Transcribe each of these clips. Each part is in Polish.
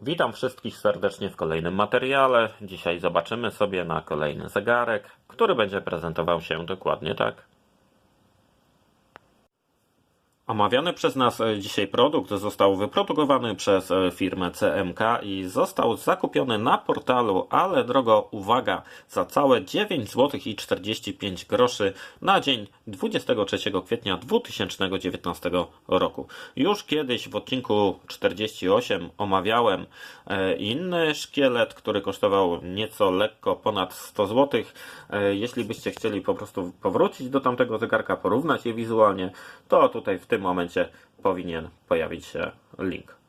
Witam wszystkich serdecznie w kolejnym materiale. Dzisiaj zobaczymy sobie na kolejny zegarek, który będzie prezentował się dokładnie tak. Omawiany przez nas e, dzisiaj produkt został wyprodukowany przez e, firmę CMK i został zakupiony na portalu, ale drogo, uwaga, za całe 9 zł i 45 groszy na dzień 23 kwietnia 2019 roku. Już kiedyś w odcinku 48 omawiałem e, inny szkielet, który kosztował nieco lekko ponad 100 zł. Jeśli byście chcieli po prostu powrócić do tamtego zegarka, porównać je wizualnie, to tutaj w tym momencie powinien pojawić się link.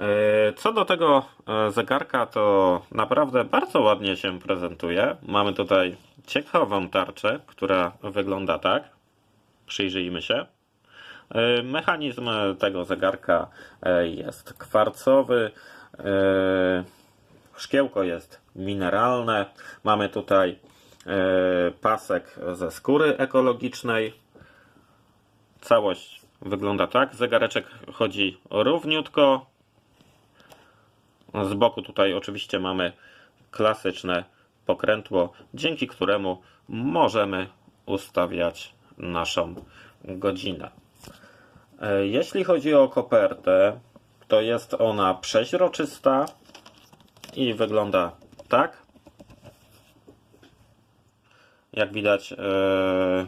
E, Co do tego e, zegarka, to naprawdę bardzo ładnie się prezentuje. Mamy tutaj ciekawą tarczę, która wygląda tak. Przyjrzyjmy się. E, Mechanizm tego zegarka jest kwarcowy. Szkiełko jest mineralne. Mamy tutaj pasek ze skóry ekologicznej. Całość wygląda tak. Zegareczek chodzi równiutko. Z boku tutaj oczywiście mamy klasyczne pokrętło, dzięki któremu możemy ustawiać naszą godzinę. E, Jeśli chodzi o kopertę, to jest ona przeźroczysta i wygląda tak. Jak widać, e,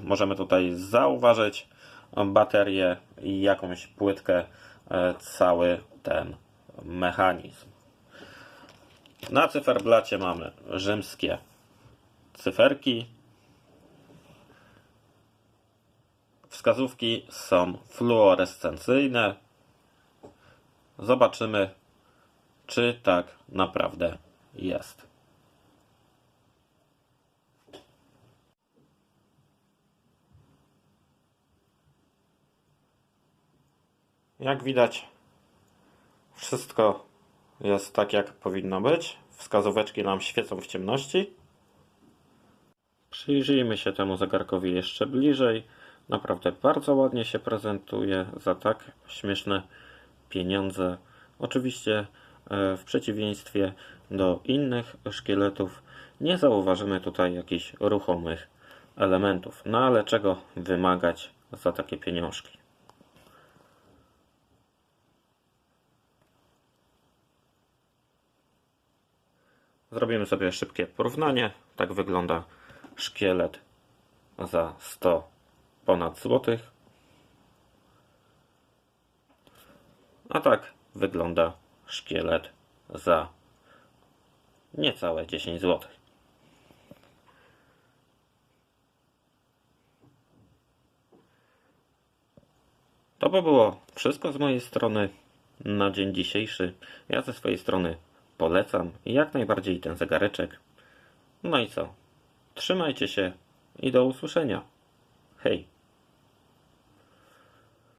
możemy tutaj zauważyć baterię i jakąś płytkę, e, cały ten mechanizm. Na cyferblacie mamy rzymskie cyferki. Wskazówki są fluorescencyjne. Zobaczymy, czy tak naprawdę jest. Jak widać, wszystko jest tak, jak powinno być. Wskazóweczki nam świecą w ciemności. Przyjrzyjmy się temu zegarkowi jeszcze bliżej. Naprawdę bardzo ładnie się prezentuje za tak śmieszne pieniądze. Oczywiście e, w przeciwieństwie do innych szkieletów nie zauważymy tutaj jakichś ruchomych elementów. No ale czego wymagać za takie pieniążki? Zrobimy sobie szybkie porównanie. Tak wygląda szkielet za 100 ponad złotych. A tak wygląda szkielet za niecałe 10 złotych. To by było wszystko z mojej strony na dzień dzisiejszy. Ja ze swojej strony polecam jak najbardziej ten zegareczek. No i co? Trzymajcie się i do usłyszenia. Hej!